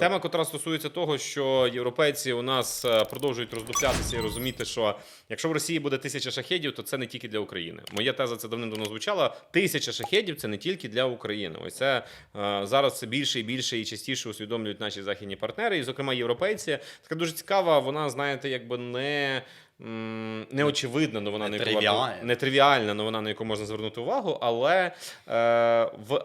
Тема, котра стосується того, що європейці у нас е, продовжують роздуплятися і розуміти, що якщо в Росії буде тисяча шахедів, то це не тільки для України. Моя теза це давним-давно звучала. Тисяча шахедів це не тільки для України. Ось це е, зараз все більше і більше і частіше усвідомлюють наші західні партнери, і, зокрема, європейці. Така дуже цікава. Вона, знаєте, якби не. Неочевидна новина, на яку Нетривіальна. нетривіальна новина, на яку можна звернути увагу, але е, в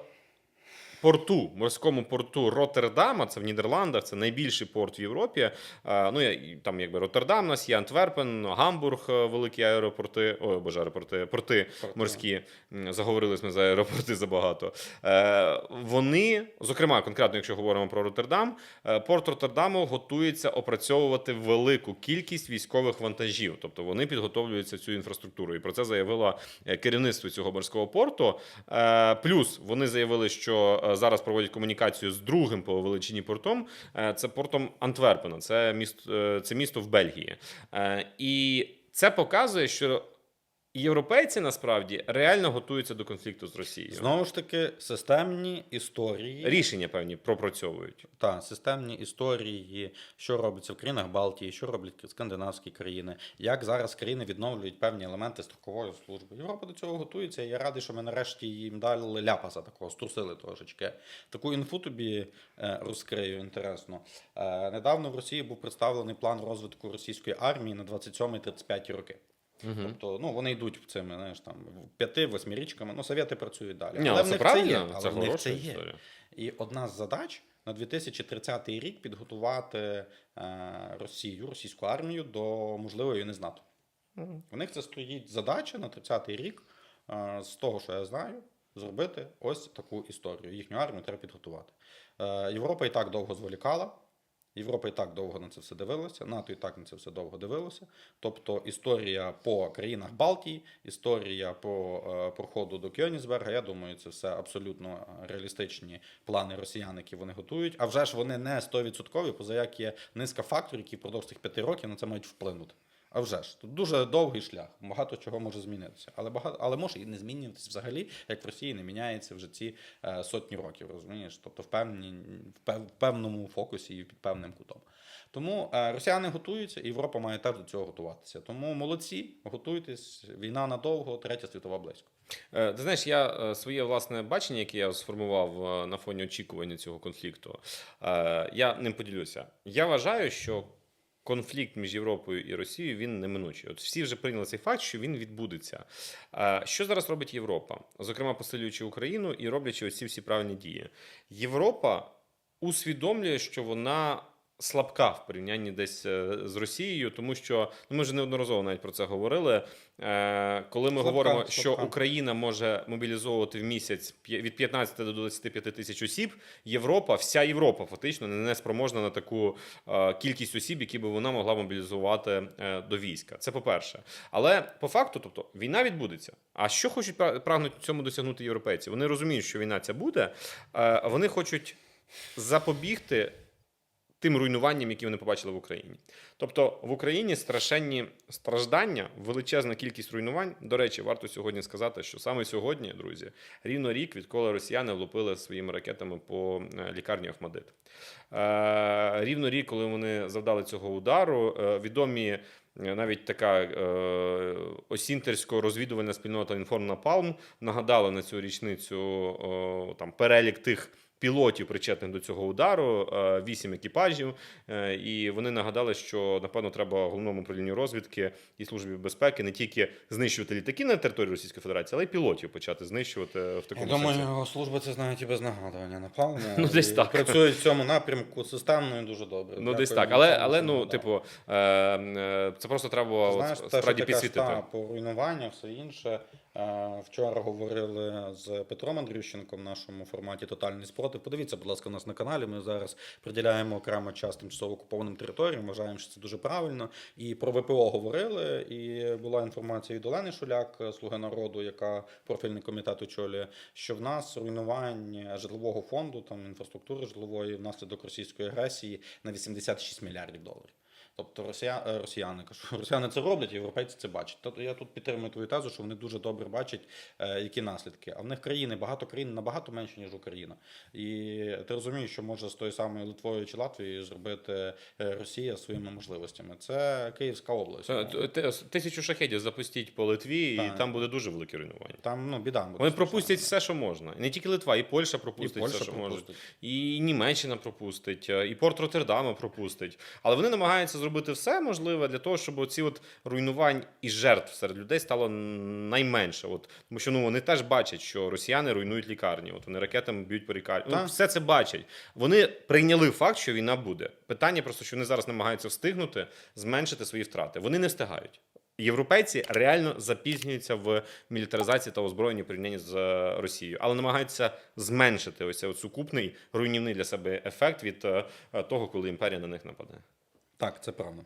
порту, морському порту Роттердама, це в Нідерландах, це найбільший порт в Європі. Е, Ну, там якби Роттердам, у нас є Антверпен, Гамбург, е, великі аеропорти. Ой, боже, аеропорти, порти Порти. морські. Заговорились ми за аеропорти забагато. Е, Вони, зокрема, конкретно, якщо говоримо про Роттердам, порт Роттердаму готується опрацьовувати велику кількість військових вантажів. Тобто вони підготовлюються цю інфраструктуру. І про це заявило е, керівництво цього морського порту. Плюс вони заявили, що зараз проводять комунікацію з другим по величині портом. Е, Це портом Антверпена. Це місто, е, це місто в Бельгії. Е, І це показує, що європейці насправді реально готуються до конфлікту з Росією. Знову ж таки, системні історії. Рішення певні пропрацьовують. Та системні історії, що робиться в країнах Балтії, що роблять скандинавські країни, як зараз країни відновлюють певні елементи строкової служби. Європа до цього готується. і Я радий, що ми нарешті їм дали ляпаса такого, струсили трошечки. Таку інфу тобі е, розкрию інтересно. Е, недавно в Росії був представлений план розвитку російської армії на 27-35 роки. Тобто, ну вони йдуть цими, знаєш, там п'яти-восьми річками. Ну, совєти працюють далі. Ні, але в це них правильно, це є. це в них хороша це є. історія. І одна з задач на 2030 рік підготувати е, Росію, російську армію до можливої війни з НАТО. У них це стоїть задача на 30-й рік, е, з того, що я знаю, зробити ось таку історію. Їхню армію треба підготувати. Е, Європа і так довго зволікала. Європа і так довго на це все дивилася, НАТО і так на це все довго дивилося. Тобто історія по країнах Балтії, історія по е, проходу до Кьонісберга, я думаю, це все абсолютно реалістичні плани росіян, які вони готують. А вже ж вони не 100%, поза як є низка факторів, які впродовж цих п'яти років на це мають вплинути. А вже ж тут дуже довгий шлях, багато чого може змінитися, але багато, але може і не змінюватися взагалі, як в Росії не міняється вже ці е, сотні років, розумієш? Тобто в певні в пев- в певному фокусі і під певним кутом. Тому е, росіяни готуються, і Європа має теж до цього готуватися. Тому молодці, готуйтесь. Війна надовго, третя світова близько. Е, Ти знаєш, я е, своє власне бачення, яке я сформував е, на фоні очікування цього конфлікту, я ним поділюся. Я вважаю, що конфлікт між Європою і Росією він неминучий. От всі вже прийняли цей факт, що він відбудеться. Що зараз робить Європа? Зокрема, посилюючи Україну і роблячи оці всі правильні дії. Європа усвідомлює, що вона. Слабка в порівнянні десь е, з Росією, тому що ну, ми вже неодноразово навіть про це говорили. Е, коли ми Слабка, говоримо, що. Україна може мобілізовувати в місяць від 15 до 25 тисяч осіб, Європа, вся Європа фактично не спроможна на таку е, кількість осіб, які би вона могла мобілізувати до війська. Це по-перше. Але по факту, тобто, війна відбудеться. А що хочуть пра- прагнуть цьому досягнути європейці? Вони розуміють, що війна ця буде, вони хочуть запобігти тим руйнуванням, які вони побачили в Україні. Тобто в Україні страшенні страждання, величезна кількість руйнувань. До речі, варто сьогодні сказати, що саме сьогодні, друзі, рівно рік, відколи росіяни влупили своїми ракетами по е, лікарні Ахмадит. Е, рівно рік, коли вони завдали цього удару, е, відомі. е, Навіть така е, осінтерсько-розвідувальна спільнота Інформ Палм нагадала на цю річницю о, там перелік тих пілотів, причетних до цього удару, е, вісім екіпажів. Е, І вони нагадали, що напевно треба головному управлінню розвідки і службі безпеки не тільки знищувати літаки на території Російської Федерації, але й пілотів почати знищувати в Я такому думаю, сенсі. його служба це знають і без нагадування, напевно. Ну, десь так. Працюють в цьому напрямку системно і дуже добре. Ну, десь так. Але, але ну, типу, е, це просто треба Знаєш, справді підсвітити. та, по руйнуванню, все інше. Вчора говорили з Петром Андрющенком в нашому форматі Тотальний спротив. Подивіться, будь ласка, у нас на каналі. Ми зараз приділяємо окремо час тимчасово окупованим територіям. Вважаємо, що це дуже правильно. І про ВПО говорили. І була інформація від Олени Шуляк, Слуги народу, яка профільний комітет очолює, що в нас руйнування житлового фонду, там інфраструктури житлової внаслідок російської агресії на 86 мільярдів доларів. Тобто росія, е, росіяни кажу, росіяни це роблять, європейці це бачать. Тобто я тут підтримую твою тезу, що вони дуже добре бачать, е, які наслідки. А в них країни багато країн набагато менше, ніж Україна. І ти розумієш, що може з тою самою Литвою чи Латвією зробити е, Росія своїми можливостями. Це Київська область. Тисячу шахедів запустіть по Литві, Так. і там буде дуже велике руйнування. Там ну біда. буде Вони пропустять все, що можна. Не тільки Литва, і Польща І пропустить Польща все, що може. І Німеччина пропустить, і Порт Роттердама пропустить. Але вони намагаються зробити все можливе для того, щоб оці от руйнувань і жертв серед людей стало найменше. От, тому що ну, вони теж бачать, що росіяни руйнують лікарні. От вони ракетами б'ють по лікарні. Ну, все це бачать. Вони прийняли факт, що війна буде. Питання просто, що вони зараз намагаються встигнути зменшити свої втрати. Вони не встигають. Європейці реально запізнюються в мілітаризації та озброєнні порівнянні з е, Росією, але намагаються зменшити ось цей сукупний руйнівний для себе ефект від е, того, коли імперія на них нападе. Так, це правда.